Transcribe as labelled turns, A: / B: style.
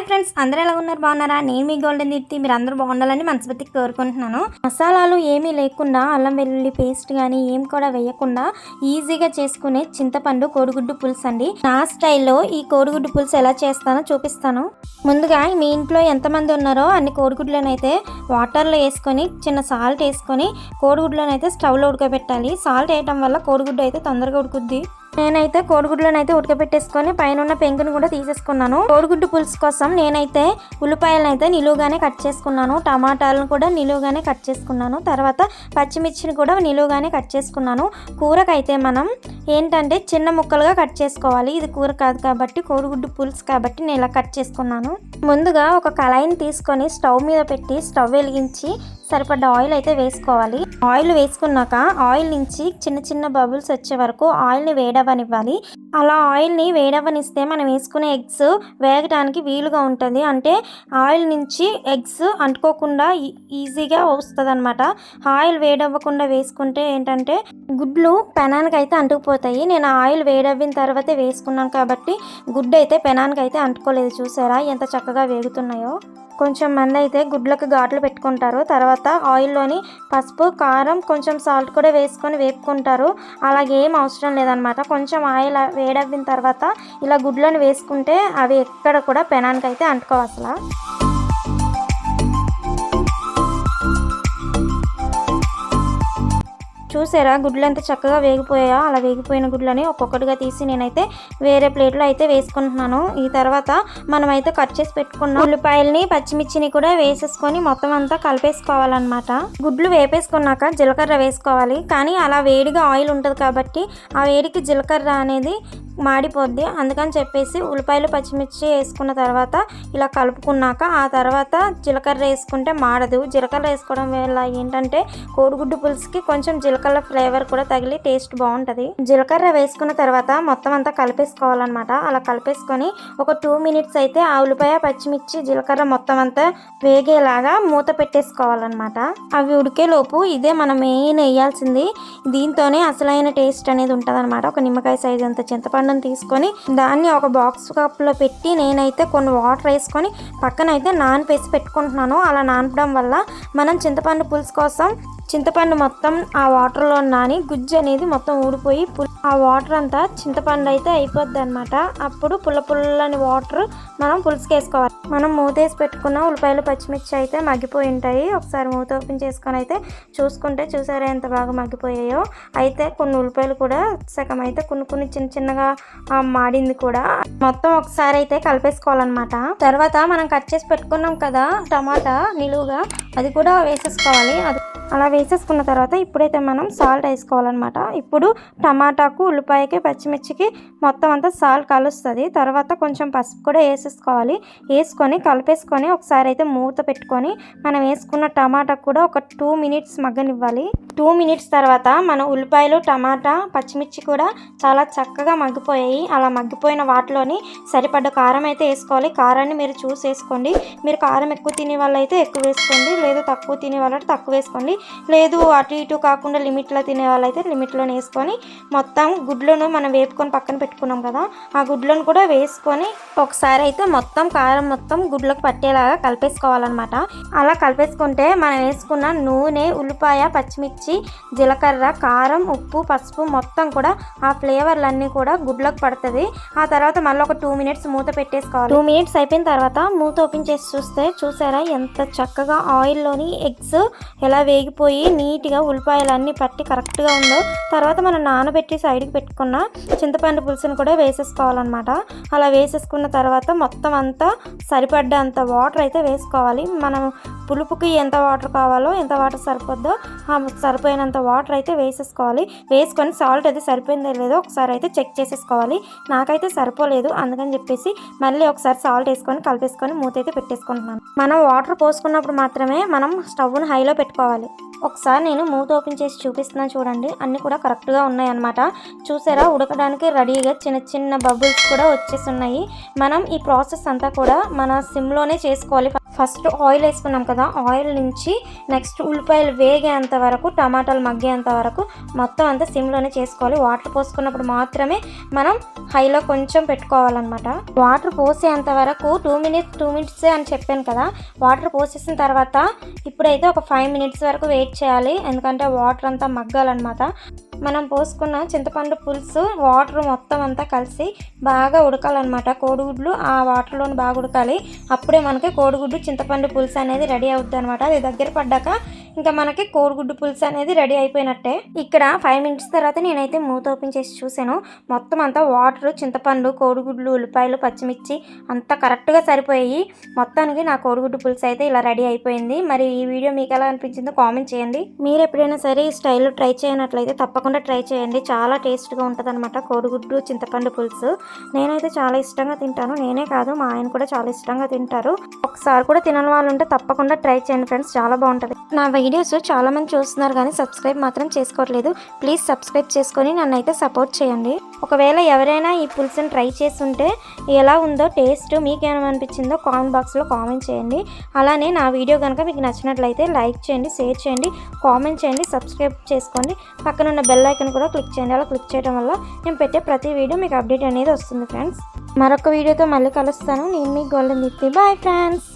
A: Hi friends అందరూ ఎలా ఉన్నారు? బాగున్నారా? నేను మీ గోల్డెన్ దీప్తి. మీరు అందరూ బాగుండాలని మనస్ఫూర్తికి కోరుకుంటున్నాను. మసాలాలు ఏమీ లేకుండా అల్లం వెల్లుల్లి పేస్ట్ కానీ ఏం కూడా వేయకుండా ఈజీగా చేసుకునే చింతపండు కోడిగుడ్డు పులుసు అండి. నా స్టైల్లో ఈ కోడిగుడ్డు పులుసు ఎలా చేస్తానో చూపిస్తాను. ముందుగా మీ ఇంట్లో ఎంతమంది ఉన్నారో అన్ని కోడిగుడ్లనైతే వాటర్లో వేసుకొని చిన్న సాల్ట్ వేసుకొని కోడిగుడ్లనైతే స్టవ్లో ఉడకబెట్టాలి. సాల్ట్ వేయటం వల్ల కోడిగుడ్డు అయితే తొందరగా ఉడుకుద్ది. నేనైతే కోడిగుడ్లను అయితే ఉడకబెట్టేసుకొని పైన ఉన్న పెంకుని కూడా తీసేసుకున్నాను. కోడిగుడ్డు పులుసు కోసం నేనైతే ఉల్లిపాయలను అయితే నిలువుగానే కట్ చేసుకున్నాను. టమాటాలను కూడా నిలువుగానే కట్ చేసుకున్నాను. తర్వాత పచ్చిమిర్చిని కూడా నిలువుగానే కట్ చేసుకున్నాను. కూరకైతే మనం ఏంటంటే చిన్న ముక్కలుగా కట్ చేసుకోవాలి. ఇది కూర కాదు కాబట్టి కోడిగుడ్డు పులుసు కాబట్టి నేను ఇలా కట్ చేసుకున్నాను. ముందుగా ఒక కళాయిని తీసుకొని స్టవ్ మీద పెట్టి స్టవ్ వెలిగించి సరిపడ్డ ఆయిల్ అయితే వేసుకోవాలి. ఆయిల్ వేసుకున్నాక ఆయిల్ నుంచి చిన్న చిన్న బబుల్స్ వచ్చే వరకు ఆయిల్ని వేడవనివ్వాలి అలా ఆయిల్ని వేడవనిస్తే మనం వేసుకునే ఎగ్స్ వేగడానికి వీలుగా ఉంటుంది. అంటే ఆయిల్ నుంచి ఎగ్స్ అంటుకోకుండా ఈజీగా వస్తుంది అనమాట ఆయిల్ వేడవ్వకుండా వేసుకుంటే ఏంటంటే గుడ్లు పెనానికి అయితే అంటుకుపోతాయి. నేను ఆయిల్ వేడవ్విన తర్వాతే వేసుకున్నాను కాబట్టి గుడ్డు అయితే పెనానికి అయితే అంటుకోలేదు. చూసారా ఎంత చక్కగా వేగుతున్నాయో. కొంచెం మంది అయితే గుడ్లకు ఘాట్లు పెట్టుకుంటారు. తర్వాత ఆయిల్లోని పసుపు కారం కొంచెం సాల్ట్ కూడా వేసుకొని వేపుకుంటారు. అలాగే ఏం అవసరం లేదనమాట కొంచెం ఆయిల్ వేడవ్విన తర్వాత ఇలా గుడ్లను వేసుకుంటే అవి ఎక్కడ కూడా పెనానికి అయితే అంటుకోవు అసలు. చూసారా? గుడ్లు ఎంత చక్కగా వేగిపోయాయో? అలా వేగిపోయిన గుడ్లని ఒక్కొక్కటిగా తీసి నేనైతే వేరే ప్లేట్లో అయితే వేసుకుంటున్నాను. ఈ తర్వాత మనమైతే కట్ చేసి పెట్టుకున్న ఉల్లిపాయల్ని పచ్చిమిర్చిని కూడా వేసేసుకొని మొత్తం అంతా కలిపేసుకోవాలన్నమాట. గుడ్లు వేపేసుకున్నాక జీలకర్ర వేసుకోవాలి. కానీ అలా వేడిగా ఆయిల్ ఉంటుంది కాబట్టి ఆ వేడికి జీలకర్ర అనేది మాడిపోద్ది. అందుకని చెప్పేసి ఉల్లిపాయలు పచ్చిమిర్చి వేసుకున్న తర్వాత ఇలా కలుపుకున్నాక ఆ తర్వాత జీలకర్ర వేసుకుంటే మాడదు. జీలకర్ర వేసుకోవడం వల్ల ఏంటంటే కోడిగుడ్డు పులుసుకి కొంచెం జీలకర్ర ఫ్లేవర్ కూడా తగిలి టేస్ట్ బాగుంటుంది. జీలకర్ర వేసుకున్న తర్వాత మొత్తం అంతా కలిపేసుకోవాలన్నమాట. అలా కలిపేసుకొని ఒక టూ మినిట్స్ అయితే ఆ ఉల్లిపాయ పచ్చిమిర్చి జీలకర్ర మొత్తం అంతా వేగేలాగా మూత పెట్టేసుకోవాలన్నమాట. అవి ఉడికేలోపు ఇదే మనం మెయిన్ వేయాల్సింది. దీంతోనే అసలైన టేస్ట్ అనేది ఉంటుంది ఒక నిమ్మకాయ సైజ్ అంత చింతపండు చింతపండుని తీసుకొని దాన్ని ఒక బాక్స్ కప్లో పెట్టి నేనైతే కొన్ని వాటర్ వేసుకొని పక్కన అయితే నానపేసి పెట్టుకుంటున్నాను. అలా నానపడం వల్ల మనం చింతపండు పులుసు కోసం చింతపండు మొత్తం ఆ వాటర్లో నాని గుజ్జు అనేది మొత్తం ఊడిపోయి ఆ వాటర్ అంతా చింతపండు అయితే అయిపోద్ది అనమాట అప్పుడు పుల్ల పుల్లని వాటర్ మనం పులుసుకి వేసుకోవాలి మనం మూతేసి పెట్టుకున్న ఉల్లిపాయలు పచ్చిమిర్చి అయితే మగ్గిపోయి ఉంటాయి ఒకసారి మూత ఓపెన్ చేసుకొని అయితే చూసుకుంటే చూసారా ఎంత బాగా మగ్గిపోయాయో. అయితే కొన్ని ఉల్లిపాయలు కూడా సగం అయితే కొన్ని కొన్ని చిన్న చిన్నగా మాడింది కూడా. మొత్తం ఒకసారి అయితే కలిపేసుకోవాలన్నమాట. తర్వాత మనం కట్ చేసి పెట్టుకున్నాం కదా టమాటా నిలువుగా అది కూడా వేసేసుకోవాలి. అది అలా వేసేసుకున్న తర్వాత ఇప్పుడైతే మనం సాల్ట్ వేసుకోవాలన్నమాట. ఇప్పుడు టమాటాకు ఉల్లిపాయకి పచ్చిమిర్చికి మొత్తం అంతా సాల్ట్ కలుస్తుంది. తర్వాత కొంచెం పసుపు కూడా వేసేసుకోవాలి. వేసుకొని కలిపేసుకొని ఒకసారి అయితే మూత పెట్టుకొని మనం వేసుకున్న టమాటా కూడా ఒక టూ మినిట్స్ మగ్గనివ్వాలి. టూ మినిట్స్ తర్వాత మన ఉల్లిపాయలు టమాటా పచ్చిమిర్చి కూడా చాలా చక్కగా మగ్గిపోయాయి. అలా మగ్గిపోయిన వాటిలోని సరిపడ్డ కారం అయితే వేసుకోవాలి. కారాన్ని మీరు చూసి వేసుకోండి. మీరు కారం ఎక్కువ తినే వాళ్ళైతే ఎక్కువ వేసుకోండి. లేదు తక్కువ తినే వాళ్ళైతే తక్కువ వేసుకోండి. లేదు అటు ఇటు కాకుండా లిమిట్లో తినే వాళ్ళైతే లిమిట్లోనే వేసుకొని మొత్తం గుడ్లను మనం వేపుకొని పక్కన పెట్టుకున్నాం కదా ఆ గుడ్లను కూడా వేసుకొని ఒకసారి అయితే మొత్తం కారం మొత్తం గుడ్లకు పట్టేలాగా కలిపేసుకోవాలన్నమాట. అలా కలిపేసుకుంటే మనం వేసుకున్న నూనె ఉల్లిపాయ పచ్చిమిర్చి జీలకర్ర కారం ఉప్పు పసుపు మొత్తం కూడా ఆ ఫ్లేవర్లన్నీ కూడా గుడ్లకు పడుతుంది. ఆ తర్వాత మళ్ళీ ఒక టూ మినిట్స్ మూత పెట్టేసుకోవాలి. టూ మినిట్స్ అయిపోయిన తర్వాత మూత ఓపెన్ చేసి చూస్తే చూసారా ఎంత చక్కగా ఆయిల్లోని ఎగ్స్ ఎలా వేగిపోయి నీట్గా ఉల్లిపాయలు అన్నీ పట్టి కరెక్ట్గా ఉందో తర్వాత మనం నానబెట్టి సైడ్కి పెట్టుకున్న చింతపండు పులుసుని కూడా వేసేసుకోవాలన్నమాట. అలా వేసేసుకున్న తర్వాత మొత్తం అంతా సరిపడ్డంత వాటర్ అయితే వేసుకోవాలి. మనం పులుపుకి ఎంత వాటర్ కావాలో ఎంత వాటర్ సరిపోద్దో ఆ సరిపోయినంత వాటర్ అయితే వేసేసుకోవాలి. వేసుకొని సాల్ట్ అయితే సరిపోయిందో లేదో ఒకసారి అయితే చెక్ చేసేసుకోవాలి. నాకైతే సరిపోలేదు అందుకని చెప్పేసి మళ్ళీ ఒకసారి సాల్ట్ వేసుకొని కలిపేసుకొని మూత అయితే పెట్టేసుకుంటున్నాను. మనం వాటర్ పోసుకున్నప్పుడు మాత్రమే మనం స్టవ్ను హైలో పెట్టుకోవాలి. ఒకసారి నేను మూత ఓపెన్ చేసి చూపిస్తున్నాను చూడండి. అన్నీ కూడా కరెక్ట్గా ఉన్నాయి అన్నమాట చూసారా? ఉడకడానికి రెడీగా చిన్న చిన్న బబుల్స్ కూడా వచ్చేసి ఉన్నాయి మనం ఈ ప్రాసెస్ అంతా కూడా మన సిమ్లోనే చేసుకోవాలి ఫస్ట్ ఆయిల్ వేసుకున్నాం కదా ఆయిల్ నుంచి నెక్స్ట్ ఉల్లిపాయలు వేగేంత వరకు టమాటాలు మగ్గేంత వరకు మొత్తం అంతా సిమ్లోనే చేసుకోవాలి. వాటర్ పోసుకున్నప్పుడు మాత్రమే మనం హైలో కొంచెం పెట్టుకోవాలన్నమాట. వాటర్ పోసేంత వరకు టూ మినిట్స్ టూ మినిట్సే అని చెప్పాను కదా వాటర్ పోసేసిన తర్వాత ఇప్పుడైతే ఒక ఫైవ్ మినిట్స్ వరకు వెయిట్ చేయాలి. ఎందుకంటే వాటర్ అంతా మగ్గాలన్నమాట. మనం పోసుకున్న చింతపండు పులుసు వాటర్ మొత్తం అంతా కలిసి బాగా ఉడకాలన్నమాట. కోడిగుడ్లు ఆ వాటర్లోని బాగా ఉడకాలి. అప్పుడే మనకి కోడిగుడ్డు చింతపండు పులుసు అనేది రెడీ అవుతుంది అనమాట అది దగ్గర పడ్డాక ఇంకా మనకి కోడిగుడ్డు పులుసు అనేది రెడీ అయిపోయినట్టే. ఇక్కడ ఫైవ్ మినిట్స్ తర్వాత నేనైతే మూత ఓపెన్ చేసి చూసాను మొత్తం అంతా వాటర్ చింతపండు కోడిగుడ్లు ఉల్లిపాయలు పచ్చిమిర్చి అంతా కరెక్ట్గా సరిపోయాయి. మొత్తానికి నా కోడిగుడ్డు పులుసు అయితే ఇలా రెడీ అయిపోయింది. మరి ఈ వీడియో మీకు ఎలా అనిపించిందో కామెంట్ చేయండి. మీరు ఎప్పుడైనా సరే ఈ స్టైల్లో ట్రై చేయనట్లయితే తప్పకుండా ట్రై చేయండి. చాలా టేస్ట్గా ఉంటుంది అనమాట కోడిగుడ్డు చింతపండు పులుసు. నేనైతే చాలా ఇష్టంగా తింటాను. నేనే కాదు మా ఆయన కూడా చాలా ఇష్టంగా తింటారు. ఒకసారి కూడా తినని వాళ్ళు ఉంటే తప్పకుండా ట్రై చేయండి ఫ్రెండ్స్. చాలా బాగుంటుంది. నా వీడియోస్ చాలామంది చూస్తున్నారు కానీ సబ్స్క్రైబ్ మాత్రం చేసుకోవట్లేదు. ప్లీజ్ సబ్స్క్రైబ్ చేసుకొని నన్ను అయితే సపోర్ట్ చేయండి. ఒకవేళ ఎవరైనా ఈ పులుసుని ట్రై చేసి ఉంటే ఎలా ఉందో టేస్ట్ మీకేమనిపించిందో కామెంట్ బాక్స్లో కామెంట్ చేయండి. అలానే నా వీడియో కనుక మీకు నచ్చినట్లయితే లైక్ చేయండి షేర్ చేయండి కామెంట్ చేయండి సబ్స్క్రైబ్ చేసుకోండి. పక్కన ఉన్న బెల్ ఐకన్ కూడా క్లిక్ చేయండి. అలా క్లిక్ చేయడం వల్ల నేను పెట్టే ప్రతి వీడియో మీకు అప్డేట్ అనేది వస్తుంది ఫ్రెండ్స్. మరొక వీడియోతో మళ్ళీ కలుస్తాను. నేను మీ గోల్డెన్ దీప్తి. Bye friends.